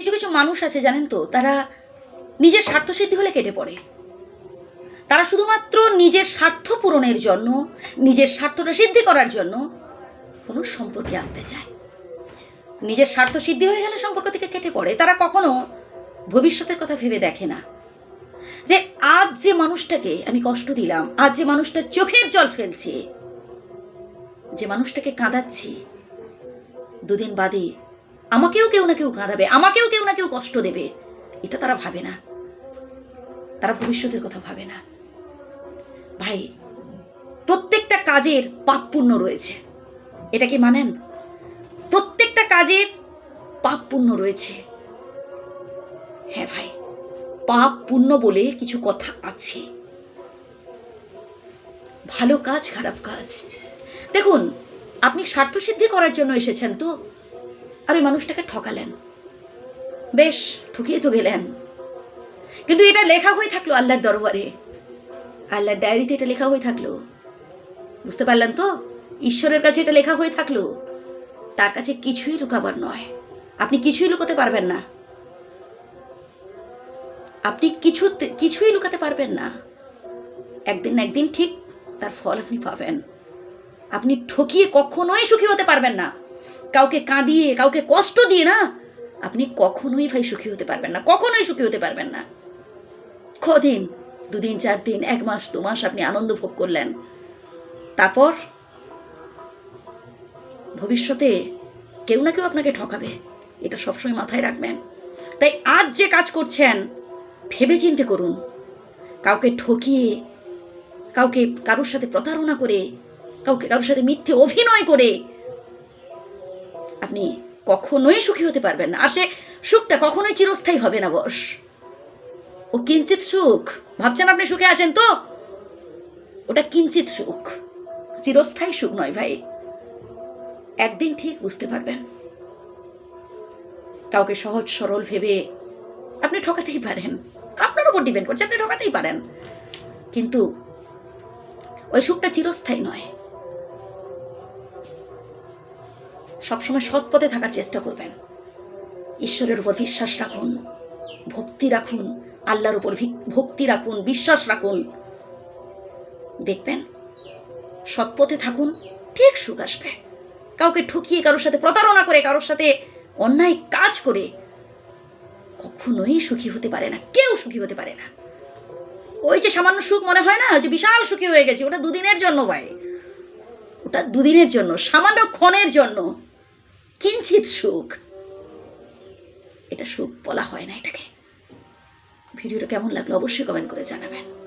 কিছু কিছু মানুষ আছে, জানেন তো, তারা নিজের স্বার্থসিদ্ধি হলে কেটে পড়ে। তারা শুধুমাত্র নিজের স্বার্থ পূরণের জন্য, নিজের স্বার্থটা সিদ্ধি করার জন্য কোনো সম্পর্কে আসতে চায়। নিজের স্বার্থ সিদ্ধি হয়ে গেলে সম্পর্ক থেকে কেটে পড়ে। তারা কখনো ভবিষ্যতের কথা ভেবে দেখে না। যে আজ যে মানুষটাকে আমি কষ্ট দিলাম, আজ যে মানুষটার চোখের জল ফেলছে, যে মানুষটাকে কাঁদাচ্ছি, দুদিন বাদে আমাকেও কেউ না কেউ কাঁদাবে, আমাকেও কেউ না কেউ কষ্ট দেবে। এটা তারা ভাবে না। তারা ভবিষ্যতের কথা ভাবে না। ভাই, প্রত্যেকটা কাজের পাপ পুণ্য রয়েছে। এটা কি মানেন? প্রত্যেকটা কাজের পাপ পুণ্য রয়েছে। হ্যাঁ ভাই পাপ পুণ্য বলে কিছু কথা আছে। ভালো কাজ, খারাপ কাজ। দেখুন, আপনি স্বার্থসিদ্ধি করার জন্য এসেছেন, তো আর ওই মানুষটাকে ঠকালেন। বেশ, ঠকিয়ে তো গেলেন। কিন্তু এটা লেখা হয়ে থাকল আল্লাহর দরবারে। আল্লাহর ডায়েরিতে এটা লেখা হয়ে থাকল। বুঝতে পারলেন তো? ঈশ্বরের কাছে এটা লেখা হয়ে থাকল। তার কাছে কিছুই লুকাবার নয়। আপনি কিছুই লুকাতে পারবেন না। আপনি কিছু কিছুই লুকাতে পারবেন না। একদিন একদিন ঠিক তার ফল আপনি পাবেন। আপনি ঠকিয়ে কখনোই সুখী হতে পারবেন না। কাউকে কাঁদিয়ে, কাউকে কষ্ট দিয়ে না, আপনি কখনোই ভাই সুখী হতে পারবেন না, কখনোই সুখী হতে পারবেন না। কদিন, দুদিন চার দিন এক মাস, দু মাস আপনি আনন্দ ভোগ করলেন। তারপর ভবিষ্যতে কেউ না কেউ আপনাকে ঠকাবে, এটা সবসময় মাথায় রাখবেন। তাই আজ যে কাজ করছেন, ভেবে চিন্তে করুন। কাউকে ঠকিয়ে, কাউকে কারোর সাথে প্রতারণা করে, কাউকে কারোর সাথে মিথ্যে অভিনয় করে আপনি কখনোই সুখী হতে পারবেন না। আর সে সুখটা কখনোই চিরস্থায়ী হবে না, বস। ও কিঞ্চিত সুখ। ভাবছেন আপনি সুখে আছেন তো? ওটা কিঞ্চিত সুখ। চিরস্থায়ী সুখ নয় ভাই। একদিন ঠিক বুঝতে পারবেন। কাউকে সহজ সরল ভেবে আপনি ঠকাতেই পারেন। আপনার উপর ডিপেন্ড করছে, আপনি ঠকাতেই পারেন। কিন্তু ওই সুখটা চিরস্থায়ী নয়। সবসময় সৎ পথে থাকার চেষ্টা করবেন। ঈশ্বরের উপর বিশ্বাস রাখুন, ভক্তি রাখুন, আল্লাহর উপর ভিক- ভক্তি রাখুন, বিশ্বাস রাখুন। দেখবেন, সৎ পথে থাকুন, ঠিক সুখ আসবে। কাউকে ঠকিয়ে কারোর সাথে প্রতারণা করে, কারোর সাথে অন্যায় কাজ করে, কখনোই সুখী হতে পারে না, কেউ সুখী হতে পারে না। ওই যে সামান্য সুখ মনে হয় না, যে বিশাল সুখী হয়ে গেছে, ওটা দুদিনের জন্য ভাই। ওটা দুদিনের জন্য, সামান্য ক্ষণের জন্য। কিঞ্চিত সুখ। এটা সুখ বলা হয় না এটাকে। ভিডিওটা কেমন লাগল অবশ্যই কমেন্ট করে জানাবেন।